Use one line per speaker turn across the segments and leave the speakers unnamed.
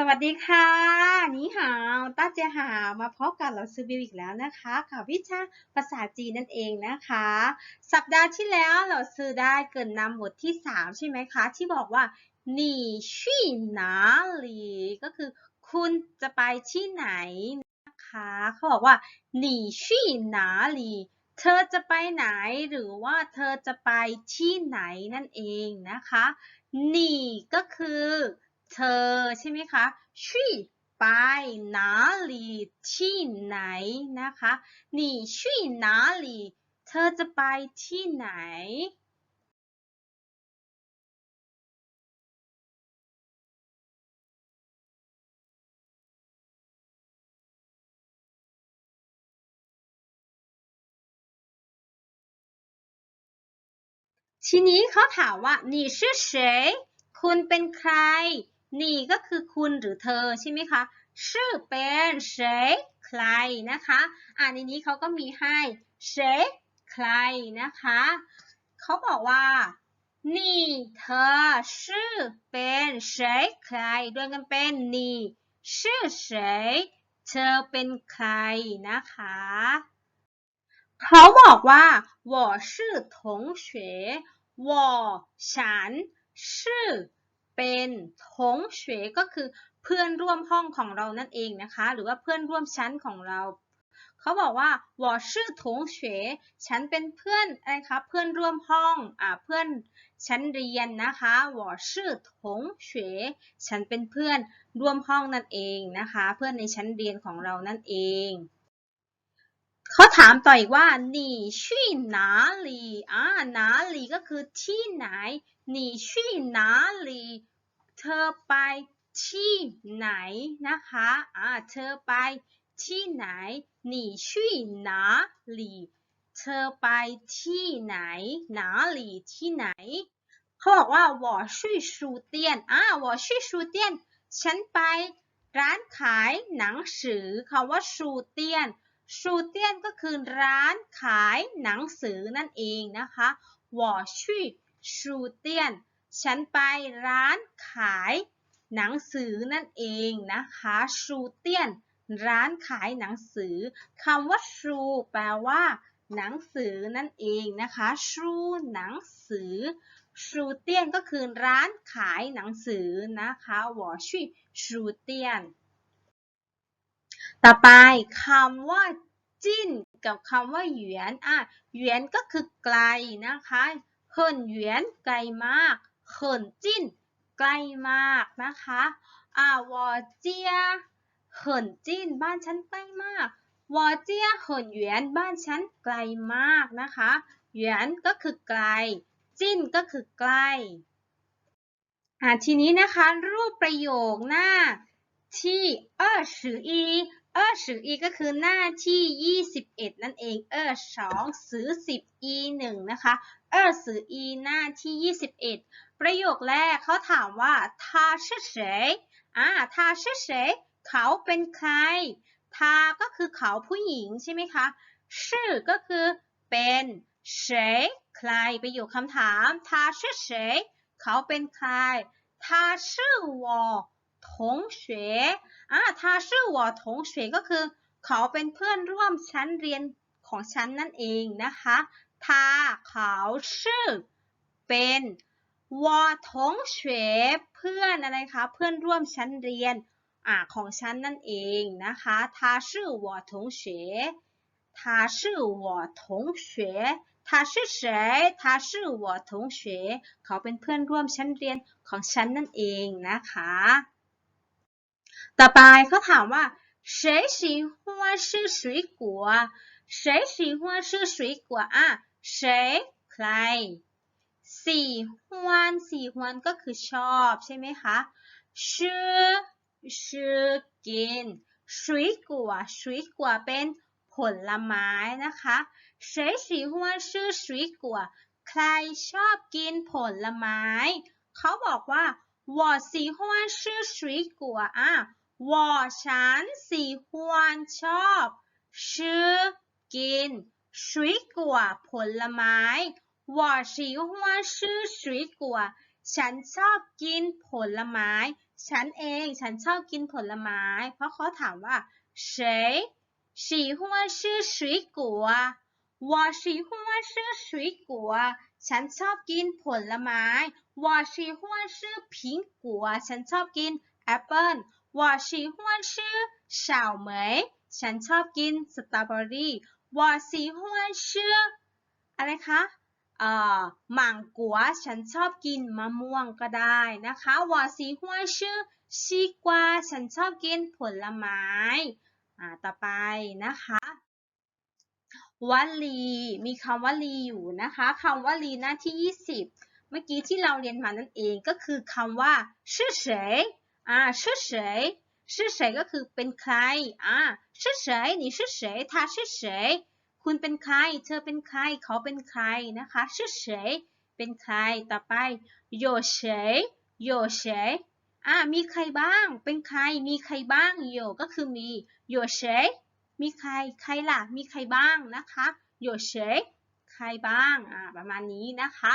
สวัสดีค่ะ นี่หาวต้าเจีหาวมาพบกับเราซื้บิวอีกแล้วนะคะกับวิชาภาษาจีนนั่นเองนะคะ สัปดาห์ที่แล้วเราซื้อได้เกินนำบทที่ 3 ใช่ไหมคะ ที่บอกว่าหนีชี่หนาหลีก็คือ คุณจะไปที่ไหนนะคะ เขาบอกว่าหนีชี่หนาหลีเธอจะไปไหนหรือว่าเธอจะไปที่ไหนนั่นเองนะคะหนีก็คือ เธอใช่ไหมคะชี่ไป哪里ที่ไหนนะคะ你去哪里เธอจะไปที่ไหน ทีนี้เขาถามว่า你是谁คุณเป็นใคร นี่ก็คือคุณหรือเธอใช่ไหมคะชื่อเป็น谁ใครนะคะอ่าในนี้เขาก็มีให้谁ใครนะคะ เขาบอกว่านี่เธอชื่อเป็น谁ใครด้วยกันเป็นนี่ชื่อ谁เธอเป็นใครนะคะ เขาบอกว่า我是同学我ฉันชื่อ เป็นทงเฉวก็คือเพื่อนร่วมห้องของเรานั่นเองนะคะ หรือว่าเพื่อนร่วมชั้นของเรา เขาบอกว่า我是同学ฉันเป็นเพื่อนอะไรคะเพื่อนร่วมห้องอ่าเพื่อนชั้นเรียนนะคะ我是同学ฉันเป็นเพื่อนร่วมห้องนั่นเองนะคะ เพื่อนในชั้นเรียนของเรานั่นเอง เขาถามต่ออีกว่า你去哪里อ่า哪里ก็คือที่ไหน你去哪里เธอไปที่ไหนนะคะอ่าเธอไปที่ไหน你去哪里เธอไปที่ไหน哪里ที่ไหน เขาบอกว่า我去书店อ่า我去书店ฉันไปร้านขายหนังสือคำว่า书店 ชูเตียนก็คือร้านขายหนังสือนั่นเองนะคะวอชี่ชูเตียน ฉันไปร้านขายหนังสือนั่นเองนะคะ ชูเตียน ร้านขายหนังสือคำว่าชูแปลว่าหนังสือนั่นเองนะคะ ชูหนังสือ ชูเตียนก็คือร้านขายหนังสือนะคะวอชี่ชูเตียน ต่อไปคำว่าจิ้นกับคำว่าหยวนอ่ะหยวนก็คือไกลนะคะเฮินหยวนไกลมากเฮินจิ้นใกล้มากนะคะอ่าวอเจียเฮินจิ้นบ้านฉันใกล้มากวอเจียเฮินหยวนบ้านฉันไกลมากนะคะหยวนก็คือไกล จิ้นก็คือใกล้อ่าทีนี้นะคะรูปประโยคหน้าที่二十一 เออสืออีก็คือหน้าที่ 21 นั่นเองเออสองสือ10 e 1นะคะเออสือ e หน้าที่ 21 ประโยคแรกเขาถามว่า他是谁อ่า他是谁เขาเป็นใครทาก็คือเขาผู้หญิงใช่ไหมคะชื่อก็คือเป็น谁ใครประโยคคำถาม他是谁เขาเป็นใคร他是我 同学อ่า他是我同学ก็คือ เขาเป็นเพื่อนร่วมชั้นเรียนของฉันนั่นเองนะคะ他เขาชื่อเป็น我同学เพื่อนอะไรคะ เพื่อนร่วมชั้นเรียนอ่าของฉันนั่นเองนะคะ他是我同学他是我同学他是谁他是我同学เขาเป็นเพื่อนร่วมชั้นเรียนของฉันนั่นเองนะคะ ต่อไปเขาถามว่า谁喜欢吃水果谁喜欢吃水果อ่ะ谁ใคร喜欢喜欢ก็คือชอบใช่ไหมคะ吃吃กิน水果水果เป็นผลไม้นะคะ谁喜欢吃水果ใครชอบกินผลไม้ เขาบอกว่า我喜欢吃水果อ่ ะ我ฉันสีฮวนชอบชื่อกิน水果ผลไม้我喜欢吃水果ฉันชอบกินผลไม้ ฉันเอง ฉันชอบกินผลไม้ เพราะเขาถามว่า谁喜欢吃水果我喜欢吃水果ฉันชอบกินผลไม้我喜欢吃苹果ฉันชอบกินแอปเปิ้ล 我喜欢吃小梅ฉันชอบกินสตรอเบอรี่我喜欢吃อะไรคะเอ่อหม่างกัว ฉันชอบกินมะม่วงก็ได้นะคะ我喜欢吃西瓜ฉันชอบกินผลไม้ อ่า ต่อไปนะคะ วลี มีคำวลีอยู่นะคะคำวลีหน้าที่ 20 เมื่อกี้ที่เราเรียนมานั่นเองก็คือคำว่า是谁 อ่า是谁是谁ก็คือเป็นใครอ่า是谁你是谁他是谁คุณเป็นใคร เธอเป็นใคร เขาเป็นใครนะคะ是谁เป็นใคร ต่อไป有谁有谁อ่ามีใครบ้าง เป็นใคร มีใครบ้าง有ก็คือมี有谁มีใคร ใครล่ะ มีใครบ้างนะคะ有谁ใ ใครบ้างอ่าประมาณนี้นะคะ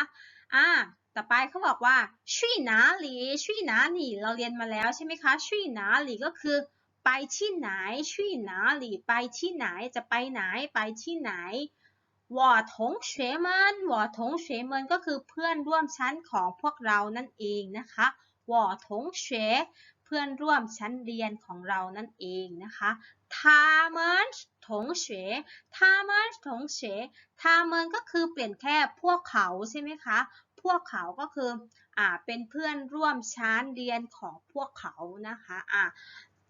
อ่าต่อไปเขาบอกว่าชุยหนาหลีชุยหนาหลีเราเรียนมาแล้วใช่ไหมคะชุยหนาหลีก็คือ ไปที่ไหนชุยหนาหลีไปที่ไหนจะไปไหนไปที่ไหนวอทงเฉมันวอทงเฉมันก็คือเพื่อนร่วมชั้นของพวกเรานั่นเองนะคะวอทงเฉเพื่อนร่วมชั้นเรียนของเรานั่นเองนะคะทาเหมิน ถงเฉวท่ามันงเฉวท่ามันก็คือเปลี่ยนแค่พวกเขาใช่ไหมคะ พวกเขาก็คืออ่าเป็นเพื่อนร่วมชั้นเรียนของพวกเขานะคะอ่า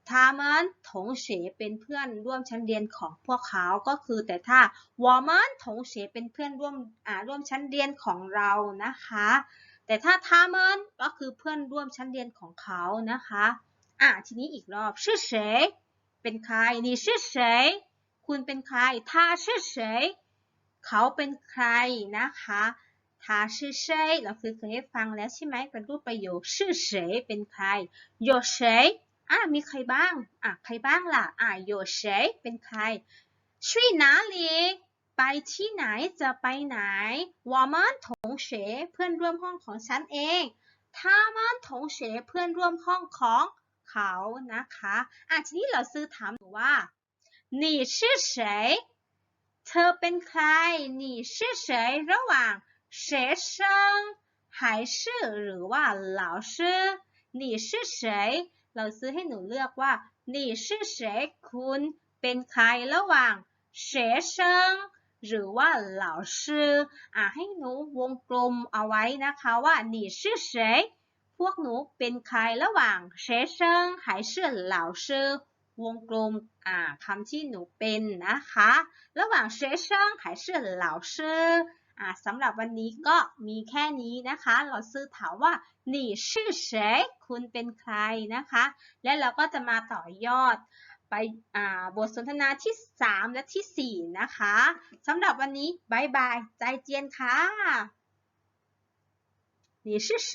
ทามันถงเฉเป็นเพื่อนร่วมชั้นเรียนของพวกเขาก็คือ แต่ถ้าวอมันถงเฉเป็นเพื่อนร่วมอ่าร่วมชั้นเรียนของเรานะคะ แต่ถ้าทามันก็คือเพื่อนร่วมชั้นเรียนของเขานะคะอะทีนี้อีกรอบชื่อเฉเป็นใครนี่ชื่อเฉ คุณเป็นใคร他是谁เขาเป็นใครนะคะ他是谁เราเคยเคยให้ฟังแล้วใช่ไหมเป็นรูปประโยค是谁เป็นใคร有谁อ่ะมีใครบ้าง อ่ะ ใครบ้างล่ะ อ่ะ有谁เป็นใคร去哪里ไปที่ไหน จะไปไหน我们同学เพื่อนร่วมห้องของฉันเอง他们同学เพื่อนร่วมห้องของเขานะคะ อ่ะ ทีนี้เราซื้อถามหนูว่า 你是谁เธอเป็นใคร你是谁ระหว่าง学生还是หรือว่า老师你是谁เราซื้อให้หนูเลือกว่า你是谁คุณเป็นใครระหว่าง学生หรือว่าเหล่าชื่ออ่ะให้หนูวงกลมเอาไว้นะคะว่า你是谁พวกหนูเป็นใครระหว่าง学生还是老师 วงกลมอ่าคำที่หนูเป็นนะคะ ระหว่าง学生还是老师อ่าสำหรับวันนี้ก็มีแค่นี้นะคะ เราซื้อถามว่า你是谁คุณเป็นใครนะคะ และเราก็จะมาต่อยอด ไปอ่าบทสนทนาที่ 3 และที่ 4 นะคะสำหรับวันนี้บายบาย ใจเจียนค่ะ你是谁